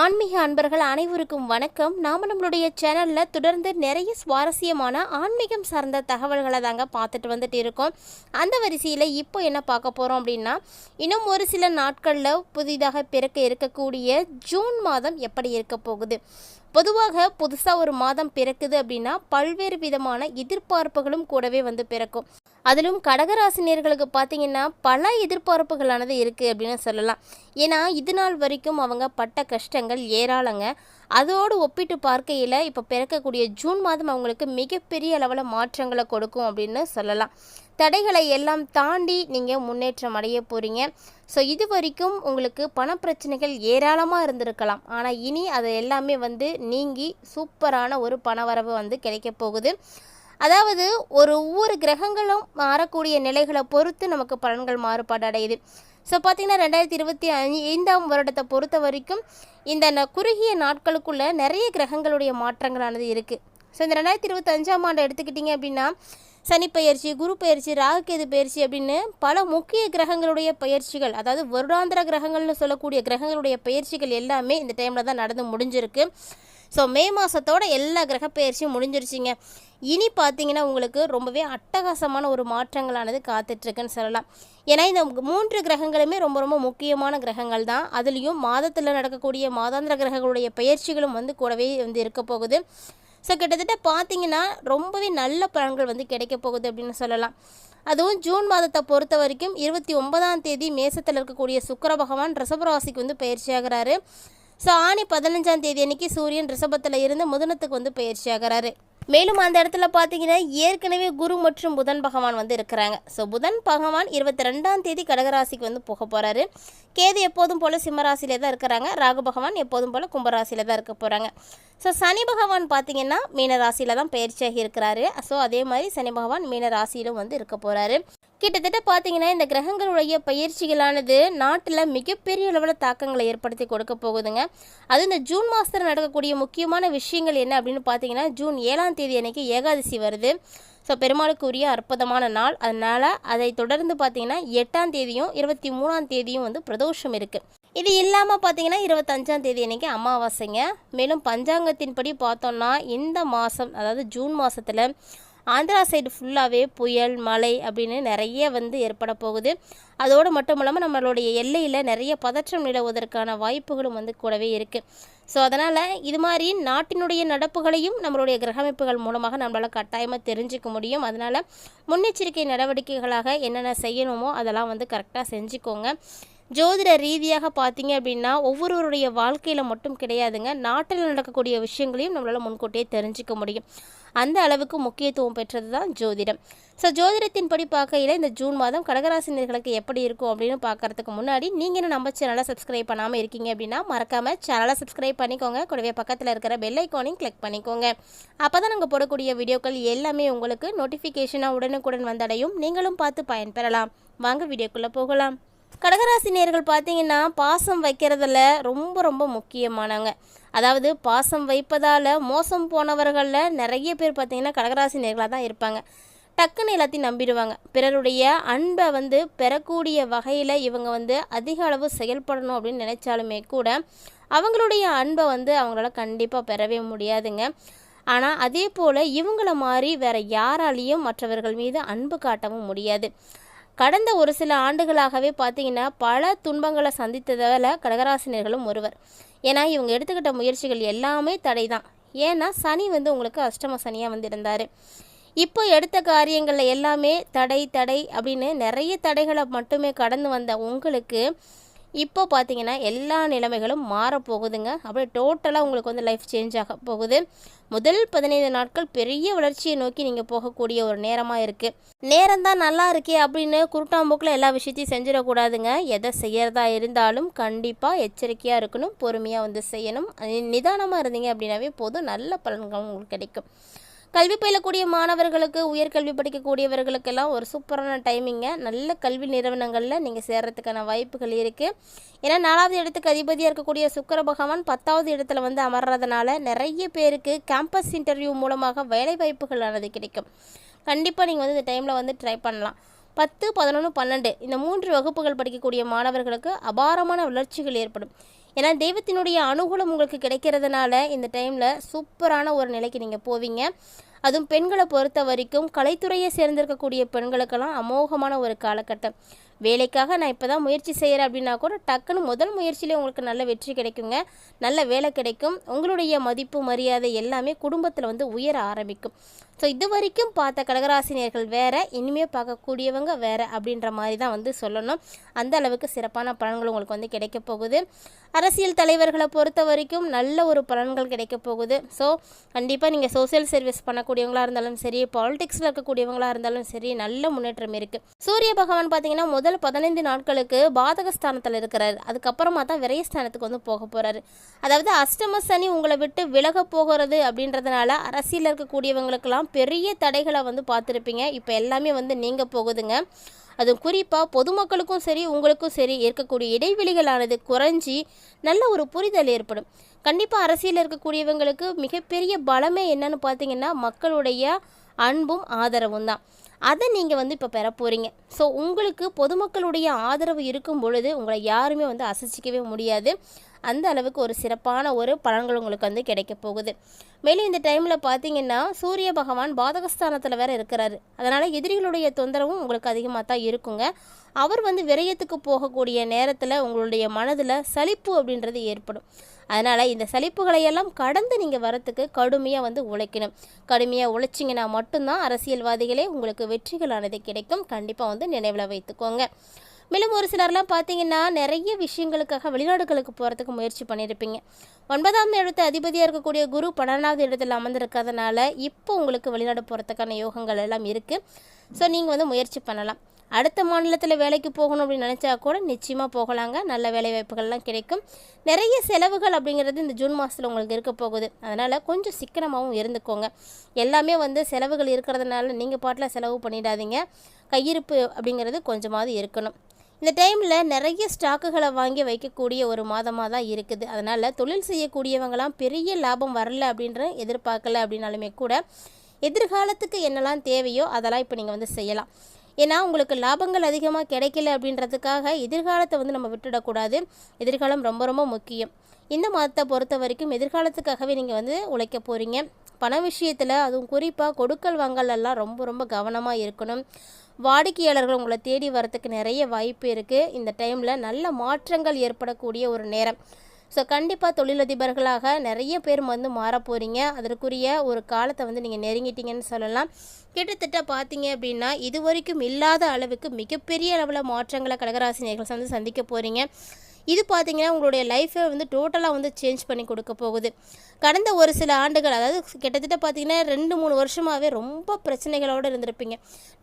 ஆன்மீக அன்பர்கள் அனைவருக்கும் வணக்கம். நாம் நம்மளுடைய சேனலில் தொடர்ந்து நிறைய சுவாரஸ்யமான ஆன்மீகம் சார்ந்த தகவல்களை தாங்க பார்த்துட்டு வந்துட்டு இருக்கோம். அந்த வரிசையில் இப்போ என்ன பார்க்க போகிறோம் அப்படின்னா இன்னும் ஒரு சில நாட்களில் புதிதாக பிறக்க இருக்கக்கூடிய ஜூன் மாதம் எப்படி இருக்க போகுது? பொதுவாக புதுசாக ஒரு மாதம் பிறக்குது அப்படின்னா பல்வேறு விதமான எதிர்பார்ப்புகளும் கூடவே வந்து பிறக்கும். அதிலும் கடகராசினியர்களுக்கு பார்த்தீங்கன்னா பல எதிர்பார்ப்புகளானது இருக்குது அப்படின்னு சொல்லலாம். ஏன்னா இது நாள் வரைக்கும் அவங்க பட்ட கஷ்டங்கள் ஏராளங்க. அதோடு ஒப்பிட்டு பார்க்கையில் இப்போ பிறக்கக்கூடிய ஜூன் மாதம் அவங்களுக்கு மிகப்பெரிய அளவில் மாற்றங்களை கொடுக்கும் அப்படின்னு சொல்லலாம். தடைகளை எல்லாம் தாண்டி நீங்கள் முன்னேற்றம் அடைய போகிறீங்க ஸோ இது வரைக்கும் உங்களுக்கு பணப்பிரச்சனைகள் ஏராளமாக இருந்திருக்கலாம். ஆனால் இனி அது எல்லாமே வந்து நீங்கி சூப்பரான ஒரு பணவரவு வந்து கிடைக்க போகுது. அதாவது ஒரு ஒவ்வொரு கிரகங்களும் மாறக்கூடிய நிலைகளை பொறுத்து நமக்கு பலன்கள் மாறுபாடு அடையுது. ஸோ பார்த்தீங்கன்னா ரெண்டாயிரத்தி இருபத்தி ஐந்தாம் வருடத்தை பொறுத்த வரைக்கும் இந்த ந- குறுகிய நாட்களுக்குள்ளே நிறைய கிரகங்களுடைய மாற்றங்களானது இருக்குது ஸோ இந்த ரெண்டாயிரத்தி இருபத்தஞ்சாம் ஆண்டு எடுத்துக்கிட்டிங்க அப்படின்னா சனி பயிற்சி குரு பயிற்சி ராகுகேது பயிற்சி அப்படின்னு பல முக்கிய கிரகங்களுடைய பயிற்சிகள் அதாவது வருடாந்திர கிரகங்கள்னு சொல்லக்கூடிய கிரகங்களுடைய பயிற்சிகள் எல்லாமே இந்த டைமில் தான் நடந்து முடிஞ்சிருக்கு. ஸோ மே மாதத்தோட எல்லா கிரக பயிற்சியும் முடிஞ்சிருச்சுங்க. இனி பார்த்தீங்கன்னா உங்களுக்கு ரொம்பவே அட்டகாசமான ஒரு மாற்றங்களானது காத்துட்ருக்குன்னு சொல்லலாம். ஏன்னா இந்த மூன்று கிரகங்களுமே ரொம்ப ரொம்ப முக்கியமான கிரகங்கள் தான். அதுலேயும் மாதத்தில் நடக்கக்கூடிய மாதாந்திர கிரகங்களுடைய பயிற்சிகளும் வந்து கூடவே வந்து இருக்க போகுது. ஸோ கிட்டத்தட்ட பார்த்தீங்கன்னா ரொம்பவே நல்ல பலன்கள் வந்து கிடைக்க போகுது அப்படின்னு சொல்லலாம். அதுவும் ஜூன் மாதத்தை பொறுத்த வரைக்கும் இருபத்தி ஒன்பதாம் தேதி மேசத்தில் இருக்கக்கூடிய சுக்கர பகவான் ரிசபராசிக்கு வந்து பயிற்சியாகிறாரு. ஸோ ஆணி பதினஞ்சாம் தேதி அன்னைக்கு சூரியன் ரிஷபத்தில் இருந்து முதனத்துக்கு வந்து பயிற்சி ஆகிறாரு. மேலும் அந்த இடத்துல பார்த்தீங்கன்னா ஏற்கனவே குரு மற்றும் புதன் பகவான் வந்து இருக்கிறாங்க. ஸோ புதன் பகவான் இருபத்தி ரெண்டாம் தேதி கடகராசிக்கு வந்து போக போகிறாரு கேது எப்போதும் போல் சிம்மராசியில தான் இருக்கிறாங்க. ராகு பகவான் எப்போதும் போல் கும்பராசியில தான் இருக்க போகிறாங்க ஸோ சனி பகவான் பார்த்தீங்கன்னா மீனராசியில தான் பயிற்சியாகி இருக்கிறாரு. ஸோ அதே மாதிரி சனி பகவான் மீன ராசியிலும் வந்து இருக்க போகிறாரு கிட்டத்தட்ட பார்த்தீங்கன்னா இந்த கிரகங்களுடைய பயிற்சிகளானது நாட்டில் மிகப்பெரிய அளவில் தாக்கங்களை ஏற்படுத்தி கொடுக்க போகுதுங்க. அது இந்த ஜூன் மாதத்தில் நடக்கக்கூடிய முக்கியமான விஷயங்கள் என்ன அப்படின்னு பார்த்தீங்கன்னா ஜூன் ஏழாம் தேதி அன்னைக்கு ஏகாதசி வருது. ஸோ பெருமாளுக்குரிய அற்புதமான நாள். அதனால் அதை தொடர்ந்து பார்த்தீங்கன்னா எட்டாம் தேதியும் இருபத்தி மூணாம் தேதியும் வந்து பிரதோஷம் இருக்குது இது இல்லாமல் பார்த்தீங்கன்னா இருபத்தஞ்சாம் தேதி அன்னைக்கு அமாவாசைங்க. மேலும் பஞ்சாங்கத்தின்படி பார்த்தோம்னா இந்த மாதம் அதாவது ஜூன் மாதத்தில் ஆந்திரா சைடு ஃபுல்லாகவே புயல் மழை அப்படின்னு நிறைய வந்து ஏற்பட போகுது. அதோடு மட்டும் இல்லாமல் நம்மளுடைய எல்லையில் நிறைய பதற்றம் நிலவுவதற்கான வாய்ப்புகளும் வந்து கூடவே இருக்குது ஸோ அதனால் இது மாதிரி நாட்டினுடைய நடப்புகளையும் நம்மளுடைய கிரகமைப்புகள் மூலமாக நம்மளால் கட்டாயமாக தெரிஞ்சுக்க முடியும். அதனால் முன்னெச்சரிக்கை நடவடிக்கைகளாக என்னென்ன செய்யணுமோ அதெல்லாம் வந்து கரெக்டாக செஞ்சுக்கோங்க. ஜோதிட ரீதியாக பார்த்தீங்க அப்படின்னா ஒவ்வொருவருடைய வாழ்க்கையில் மட்டும் கிடையாதுங்க. நாட்டில் நடக்கக்கூடிய விஷயங்களையும் நம்மளால் முன்கூட்டியே தெரிஞ்சுக்க முடியும். அந்த அளவுக்கு முக்கியத்துவம் பெற்றது தான் ஜோதிடம். ஸோ ஜோதிடத்தின் படி பார்க்கையில் இந்த ஜூன் மாதம் கடகராசினியர்களுக்கு எப்படி இருக்கும் அப்படின்னு பார்க்கறதுக்கு முன்னாடி நீங்கள் என்ன நம்ம சேனலை சப்ஸ்கிரைப் பண்ணாமல் இருக்கீங்க அப்படின்னா மறக்காமல் சேனலை சப்ஸ்கிரைப் பண்ணிக்கோங்க. கூடவே பக்கத்தில் இருக்கிற பெல் ஐக்கானையும் கிளிக் பண்ணிக்கோங்க. அப்போ தான் நாங்கள் போடக்கூடிய வீடியோக்கள் எல்லாமே உங்களுக்கு நோட்டிஃபிகேஷனாக உடனுக்குடன் வந்தடையும். நீங்களும் பார்த்து பயன்பெறலாம். வாங்க வீடியோக்குள்ளே போகலாம். கடகராசி நேர்கள் பார்த்தீங்கன்னா பாசம் வைக்கிறதுல ரொம்ப ரொம்ப முக்கியமானவங்க. அதாவது பாசம் வைப்பதால் மோசம் போனவர்களில் நிறைய பேர் பார்த்தீங்கன்னா கடகராசி நேர்களாக தான் இருப்பாங்க. டக்குன்னு எல்லாத்தையும் நம்பிடுவாங்க. பிறருடைய அன்பை வந்து பெறக்கூடிய வகையில் இவங்க வந்து அதிக அளவு செயல்படணும் அப்படின்னு நினச்சாலுமே கூட அவங்களுடைய அன்பை வந்து அவங்களால கண்டிப்பாக பெறவே முடியாதுங்க. ஆனால் அதே போல் இவங்கள மாதிரி வேற யாராலையும் மற்றவர்கள் மீது அன்பு காட்டவும் முடியாது. கடந்த ஒரு சில ஆண்டுகளாகவே பார்த்தீங்கன்னா பல துன்பங்களை சந்தித்ததால் கடகராசினியர்களும் ஒருவர். ஏன்னா இவங்க எடுத்துக்கிட்ட முயற்சிகள் எல்லாமே தடை தான் ஏன்னா சனி வந்து உங்களுக்கு அஷ்டம சனியாக வந்து இருந்தார் இப்போ எடுத்த காரியங்களில் எல்லாமே தடை தடை அப்படின்னு நிறைய தடைகளை மட்டுமே கடந்து வந்த உங்களுக்கு இப்போ பார்த்தீங்கன்னா எல்லா நிலைமைகளும் மாறப்போகுதுங்க. அப்படியே டோட்டலாக உங்களுக்கு வந்து லைஃப் சேஞ்ச் ஆக போகுது. முதல் பதினைந்து நாட்கள் பெரிய வளர்ச்சியை நோக்கி நீங்கள் போகக்கூடிய ஒரு நேரமாக இருக்குது நேரம் தான் நல்லா இருக்கே அப்படின்னு குருட்டாம்போக்கில் எல்லா விஷயத்தையும் செஞ்சிடக்கூடாதுங்க. எதை செய்கிறதா இருந்தாலும் கண்டிப்பாக எச்சரிக்கையாக இருக்கணும் பொறுமையாக வந்து செய்யணும். நிதானமாக இருந்தீங்க அப்படின்னாவே போதும். நல்ல பலன்கள் உங்களுக்கு கிடைக்கும். கல்வி பயிலக்கூடிய மாணவர்களுக்கு உயர்கல்வி படிக்கக்கூடியவர்களுக்கெல்லாம் ஒரு சூப்பரான டைமிங்க நல்ல கல்வி நிறுவனங்களில் நீங்கள் சேர்றதுக்கான வாய்ப்புகள் இருக்குது ஏன்னா நாலாவது இடத்துக்கு அதிபதியாக இருக்கக்கூடிய சுக்கர பகவான் பத்தாவது இடத்துல வந்து அமர்றதுனால நிறைய பேருக்கு கேம்பஸ் இன்டர்வியூ மூலமாக வேலை வாய்ப்புகளானது கிடைக்கும். கண்டிப்பாக நீங்கள் வந்து இந்த டைமில் வந்து ட்ரை பண்ணலாம். பத்து பதினொன்று பன்னெண்டு இந்த மூன்று வகுப்புகள் படிக்கக்கூடிய மாணவர்களுக்கு அபாரமான வளர்ச்சிகள் ஏற்படும். ஏன்னா தெய்வத்தினுடைய அனுகூலம் உங்களுக்கு கிடைக்கிறதுனால இந்த டைமில் சூப்பரான ஒரு நிலைக்கு நீங்கள் போவீங்க. அதுவும் பெண்களை பொறுத்த வரைக்கும் கலைத்துறையை சேர்ந்திருக்கக்கூடிய பெண்களுக்கெல்லாம் அமோகமான ஒரு காலகட்டம். வேலைக்காக நான் இப்போ தான் முயற்சி செய்கிறேன் அப்படின்னா கூட டக்குன்னு முதல் முயற்சியிலே உங்களுக்கு நல்ல வெற்றி கிடைக்குங்க. நல்ல வேலை கிடைக்கும். உங்களுடைய மதிப்பு மரியாதை எல்லாமே குடும்பத்தில் வந்து உயர ஆரம்பிக்கும். ஸோ இது வரைக்கும் பார்த்த கடகராசினியர்கள் வேறு இனிமே பார்க்கக்கூடியவங்க வேறு அப்படின்ற மாதிரி தான் வந்து சொல்லணும். அந்த அளவுக்கு சிறப்பான பலன்கள் உங்களுக்கு வந்து கிடைக்க போகுது. அரசியல் தலைவர்களை பொறுத்த வரைக்கும் நல்ல ஒரு பலன்கள் கிடைக்க போகுது. ஸோ கண்டிப்பாக நீங்கள் சோசியல் சர்வீஸ் பண்ணக்கூடியவங்களாக இருந்தாலும் சரி பாலிடிக்ஸில் இருக்கக்கூடியவங்களாக இருந்தாலும் சரி நல்ல முன்னேற்றம் இருக்குது சூரிய பகவான் பார்த்தீங்கன்னா முதல் பதினைந்து நாட்களுக்கு பாதகஸ்தானத்தில் இருக்கிறார். அதுக்கப்புறமா தான் விரயஸ்தானத்துக்கு வந்து போக போகிறாரு அதாவது அஷ்டம சனி உங்களை விட்டு விலக போகிறது அப்படின்றதுனால அரசியலில் இருக்கக்கூடியவங்களுக்கெல்லாம் பெரிய தடைகளை வந்து பார்த்துருப்பீங்க. இப்போ எல்லாமே வந்து நீங்கள் போகுதுங்க. அது குறிப்பாக பொதுமக்களுக்கும் சரி உங்களுக்கும் சரி இருக்கக்கூடிய இடைவெளிகளானது குறைஞ்சி நல்ல ஒரு புரிதல் ஏற்படும். கண்டிப்பாக அரசியலில் இருக்கக்கூடியவங்களுக்கு மிகப்பெரிய பலமே என்னன்னு பார்த்தீங்கன்னா மக்களுடைய அன்பும் ஆதரவும் தான். அதை நீங்கள் வந்து இப்போ பெற போகிறீங்க ஸோ உங்களுக்கு பொதுமக்களுடைய ஆதரவு இருக்கும் பொழுது உங்களை யாருமே வந்து அசைச்சிக்கவே முடியாது. அந்த அளவுக்கு ஒரு சிறப்பான ஒரு பலன்கள் உங்களுக்கு வந்து கிடைக்க போகுது. மேலும் இந்த டைமில் பார்த்தீங்கன்னா சூரிய பகவான் பாதகஸ்தானத்தில் வேறு இருக்கிறாரு. அதனால் எதிரிகளுடைய தொந்தரவும் உங்களுக்கு அதிகமாக தான் இருக்குங்க. அவர் வந்து விரயத்துக்கு போகக்கூடிய நேரத்தில் உங்களுடைய மனதில் சலிப்பு அப்படின்றது ஏற்படும். அதனால் இந்த சலிப்புகளையெல்லாம் கடந்து நீங்கள் வரத்துக்கு கடுமையாக வந்து உழைக்கணும். கடுமையாக உழைச்சிங்கன்னா மட்டும்தான் அரசியல்வாதிகளே உங்களுக்கு வெற்றிகளானது கிடைக்கும். கண்டிப்பாக வந்து நினைவில் வைத்துக்கோங்க. மேலும் ஒரு சிலர்லாம் பார்த்தீங்கன்னா நிறைய விஷயங்களுக்காக வெளிநாடுகளுக்கு போகிறதுக்கு முயற்சி பண்ணியிருப்பீங்க. ஒன்பதாம் இடத்து அதிபதியாக இருக்கக்கூடிய குரு பன்னெண்டாவது இடத்தில் அமர்ந்திருக்கிறதுனால இப்போ உங்களுக்கு வெளிநாடு போகிறதுக்கான யோகங்கள் எல்லாம் இருக்குது ஸோ நீங்கள் வந்து முயற்சி பண்ணலாம். அடுத்த மாநிலத்தில் வேலைக்கு போகணும் அப்படின்னு நினச்சா கூட நிச்சயமாக போகலாங்க. நல்ல வேலை வாய்ப்புகள்லாம் கிடைக்கும். நிறைய செலவுகள் அப்படிங்கிறது இந்த ஜூன் மாதத்தில் உங்களுக்கு இருக்க போகுது. அதனால் கொஞ்சம் சிக்கனமாகவும் இருந்துக்கோங்க. எல்லாமே வந்து செலவுகள் இருக்கிறதுனால நீங்கள் பாட்டில் செலவு பண்ணிடாதீங்க. கையிருப்பு அப்படிங்கிறது கொஞ்சமாவது இருக்கணும். இந்த டைமில் நிறைய ஸ்டாக்குகளை வாங்கி வைக்கக்கூடிய ஒரு மாதமாக தான் இருக்குது. அதனால் தொழில் செய்யக்கூடியவங்களாம் பெரிய லாபம் வரல அப்படின்ற எதிர்பார்க்கல அப்படின்னாலுமே கூட எதிர்காலத்துக்கு என்னெல்லாம் தேவையோ அதெல்லாம் இப்போ நீங்கள் வந்து செய்யலாம். ஏன்னா உங்களுக்கு லாபங்கள் அதிகமாக கிடைக்கல அப்படின்றதுக்காக எதிர்காலத்தை வந்து நம்ம விட்டுடக்கூடாது. எதிர்காலம் ரொம்ப ரொம்ப முக்கியம். இந்த மாதத்தை பொறுத்த வரைக்கும் எதிர்காலத்துக்காகவே நீங்கள் வந்து உழைக்க போகிறீங்க பண விஷயத்தில் அதுவும் குறிப்பாக கொடுக்கல் வாங்கலெல்லாம் ரொம்ப ரொம்ப கவனமாக இருக்கணும். வாடிக்கையாளர்கள் உங்களை தேடி வரத்துக்கு நிறைய வாய்ப்பு இருக்குது இந்த டைமில் நல்ல மாற்றங்கள் ஏற்படக்கூடிய ஒரு நேரம். ஸோ கண்டிப்பாக தொழிலதிபர்களாக நிறைய பேர் வந்து மாற போகிறீங்க அதற்குரிய ஒரு காலத்தை வந்து நீங்கள் நெருங்கிட்டீங்கன்னு சொல்லலாம். கிட்டத்தட்ட பார்த்தீங்க அப்படின்னா இது வரைக்கும் இல்லாத அளவுக்கு மிகப்பெரிய அளவில் மாற்றங்களை கடகராசினியர்கள் வந்து சந்திக்க போகிறீங்க இது பார்த்திங்கன்னா உங்களுடைய லைஃப்பை வந்து டோட்டலாக வந்து சேஞ்ச் பண்ணி கொடுக்க போகுது. கடந்த ஒரு சில ஆண்டுகள் அதாவது கிட்டத்தட்ட பார்த்தீங்கன்னா ரெண்டு மூணு வருஷமாகவே ரொம்ப பிரச்சனைகளோடு இருந்திருப்பீங்க.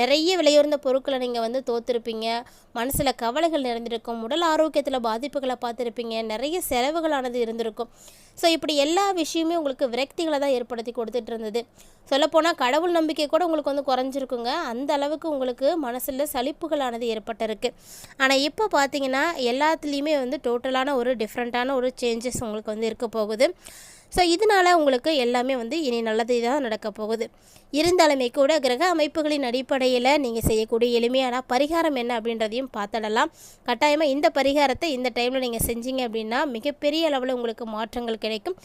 நிறைய விலையுறந்த பொருட்களை நீங்கள் வந்து தோற்றுருப்பீங்க மனசில் கவலைகள் நிறைந்திருக்கும். உடல் ஆரோக்கியத்தில் பாதிப்புகளை பார்த்துருப்பீங்க. நிறைய செலவுகளானது இருந்திருக்கும். ஸோ இப்படி எல்லா விஷயமே உங்களுக்கு விரக்திகளை தான் ஏற்படுத்தி கொடுத்துட்டு இருந்தது. சொல்லப்போனால் கடவுள் நம்பிக்கை கூட உங்களுக்கு வந்து குறைஞ்சிருக்குங்க. அந்த அளவுக்கு உங்களுக்கு மனசில் சலிப்புகளானது ஏற்பட்டிருக்கு. ஆனால் இப்போ பார்த்தீங்கன்னா எல்லாத்துலேயுமே வந்து டோட்டலான ஒரு டிஃப்ரெண்ட்டான ஒரு சேஞ்சஸ் உங்களுக்கு வந்து இருக்க போகுது. ஸோ இதனால் உங்களுக்கு எல்லாமே வந்து இனி நல்லது தான் நடக்க போகுது. இருந்தாலுமே கூட கிரக அமைப்புகளின் அடிப்படையில் நீங்கள் செய்யக்கூடிய எளிமையான பரிகாரம் என்ன அப்படின்றதையும் பார்த்துடலாம். கட்டாயமாக இந்த பரிகாரத்தை இந்த டைமில் நீங்கள் செஞ்சீங்க அப்படின்னா மிகப்பெரிய அளவில் உங்களுக்கு மாற்றங்கள் கிடைக்கும்.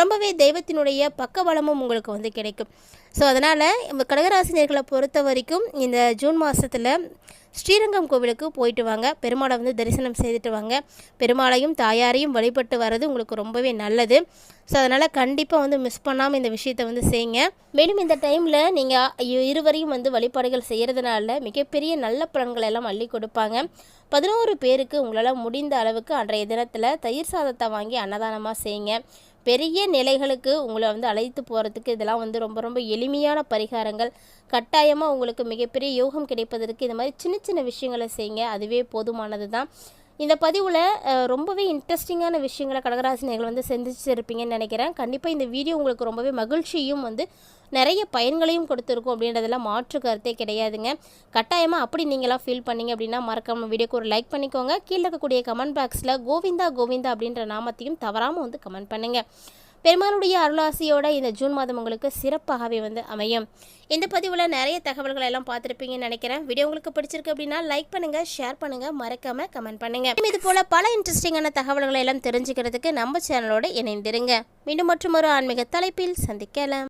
ரொம்பவே தெய்வத்தினுடைய பக்கபலமும் உங்களுக்கு வந்து கிடைக்கும். ஸோ அதனால் கடகராசினியர்களை பொறுத்த வரைக்கும் இந்த ஜூன் மாதத்தில் ஸ்ரீரங்கம் கோவிலுக்கு போயிட்டு வாங்க. பெருமாளை வந்து தரிசனம் செய்துட்டு வாங்க. பெருமாளையும் தாயாரையும் வழிபட்டு வர்றது உங்களுக்கு ரொம்பவே நல்லது. ஸோ அதனால் கண்டிப்பாக வந்து மிஸ் பண்ணாமல் இந்த விஷயத்தை வந்து செய்யுங்க. மேலும் இந்த டைமில் நீங்கள் இருவரையும் வந்து வழிபாடுகள் செய்கிறதுனால மிகப்பெரிய நல்ல பலன்கள் எல்லாம் அள்ளி கொடுப்பாங்க. பதினோரு பேருக்கு உங்களால் முடிந்த அளவுக்கு அன்றைய தினத்தில் தயிர் சாதத்தை வாங்கி அன்னதானமாக செய்யுங்க. பெரிய நிலைகளுக்கு உங்களை வந்து அழைத்து போகிறதுக்கு இதெல்லாம் வந்து ரொம்ப ரொம்ப எளிமையான பரிகாரங்கள். கட்டாயமாக உங்களுக்கு மிகப்பெரிய யோகம் கிடைப்பதற்கு இந்த மாதிரி சின்ன சின்ன விஷயங்களை செய்யுங்க. அதுவே போதுமானது தான் இந்த பதிவில் ரொம்பவே இன்ட்ரெஸ்டிங்கான விஷயங்களை கடகராசினியர்கள் வந்து சந்திச்சிருப்பீங்கன்னு நினைக்கிறேன். கண்டிப்பாக இந்த வீடியோ உங்களுக்கு ரொம்பவே மகிழ்ச்சியும் வந்து நிறைய பயன்களையும் கொடுத்துருக்கும் அப்படின்றதெல்லாம் மாற்று கருத்தே கிடையாதுங்க. கட்டாயமாக அப்படி நீங்களாம் ஃபீல் பண்ணீங்க அப்படின்னா மறக்காம வீடியோக்கு ஒரு லைக் பண்ணிக்கோங்க. கீழே இருக்கக்கூடிய கமெண்ட் பாக்ஸில் கோவிந்தா கோவிந்தா அப்படின்ற நாமத்தையும் தவறாமல் வந்து கமெண்ட் பண்ணுங்கள் பெருமாளுடைய அருளாசியோட இந்த ஜூன் மாதம் உங்களுக்கு சிறப்பாகவே வந்து அமையும். இந்த பதிவில் நிறைய தகவல்களை எல்லாம் பார்த்துருப்பீங்கன்னு நினைக்கிறேன். வீடியோ உங்களுக்கு பிடிச்சிருக்கு அப்படின்னா லைக் பண்ணுங்கள் ஷேர் பண்ணுங்கள் மறக்காமல் கமெண்ட் பண்ணுங்க. இது போல் பல இன்ட்ரெஸ்டிங்கான தகவல்களை எல்லாம் தெரிஞ்சுக்கிறதுக்கு நம்ம சேனலோடு இணைந்திருங்க. மீண்டும் மற்றும் ஒரு ஆன்மீக தலைப்பில் சந்திக்கலாம்.